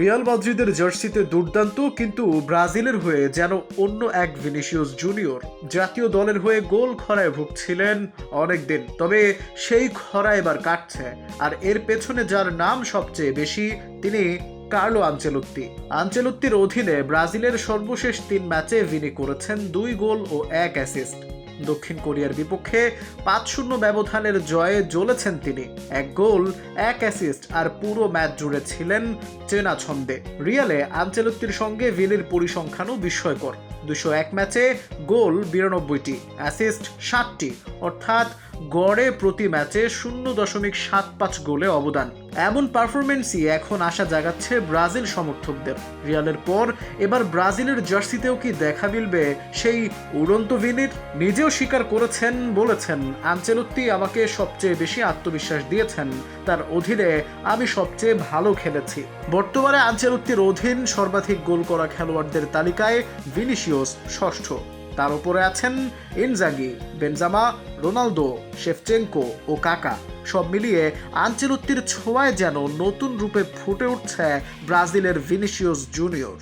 Real মাদ্রিদের জার্সিতে দুর্দান্ত, কিন্তু ব্রাজিলের হয়ে যেন অন্য এক ভিনিসিয়াস জুনিয়র। জাতীয় দলের হয়ে গোল খরায় ভুগছিলেন অনেকদিন, তবে সেই খরা এবার কাটছে, আর এর পেছনে যার নাম সবচেয়ে বেশি, তিনি কার্লো আঞ্চেলত্তি। আঞ্চেলত্তির অধীনে ব্রাজিলের সর্বশেষ তিন ম্যাচে ভিনি করেছেন দুই গোল ও এক অ্যাসিস্ট। দক্ষিণ কোরিয়ার বিপক্ষে পাঁচ শূন্য ব্যবধানের জয়ে জ্বলেছেন তিনি। এক গোল, এক অ্যাসিস্ট আর পুরো ম্যাচ জুড়ে ছিলেন চেনা ছন্দে। রিয়ালে আঞ্চেলত্তির সঙ্গে ভিলের পরিসংখ্যানও বিস্ময়কর। দুশো এক ম্যাচে গোল বিরানব্বইটি অ্যাসিস্ট ষাটটি, অর্থাৎ গড়ে প্রতি ম্যাচে শূন্য দশমিক সাত পাঁচ গোলে অবদান। এমন পারফরমেন্সই এখন আশা জাগাচ্ছে ব্রাজিল সমর্থকদের। রিয়ালের পর এবার ব্রাজিলের জার্সিতেও কি দেখা মিলবে সেই উড়ন্ত ভিনির নিজেও স্বীকার করেছেন বলেছেন। আঞ্চেলত্তি আমাকে সবচেয়ে বেশি আত্মবিশ্বাস দিয়েছেন। তার অধীনে আমি সবচেয়ে ভালো খেলেছি। বর্তমানে আঞ্চেলত্তির অধীন সর্বাধিক গোল করা খেলোয়াড়দের তালিকায় ভিনিসিওস ষষ্ঠ। তার উপরে আছেন ইনজাগি, বেনজামা, রোনালদো শেফচেঙ্কো ও কাকা। সব মিলিয়ে আঞ্চেলত্তির ছোঁয়ায় যেন নতুন রূপে ফুটে উঠছে ব্রাজিলের ভিনিসিয়াস জুনিয়র।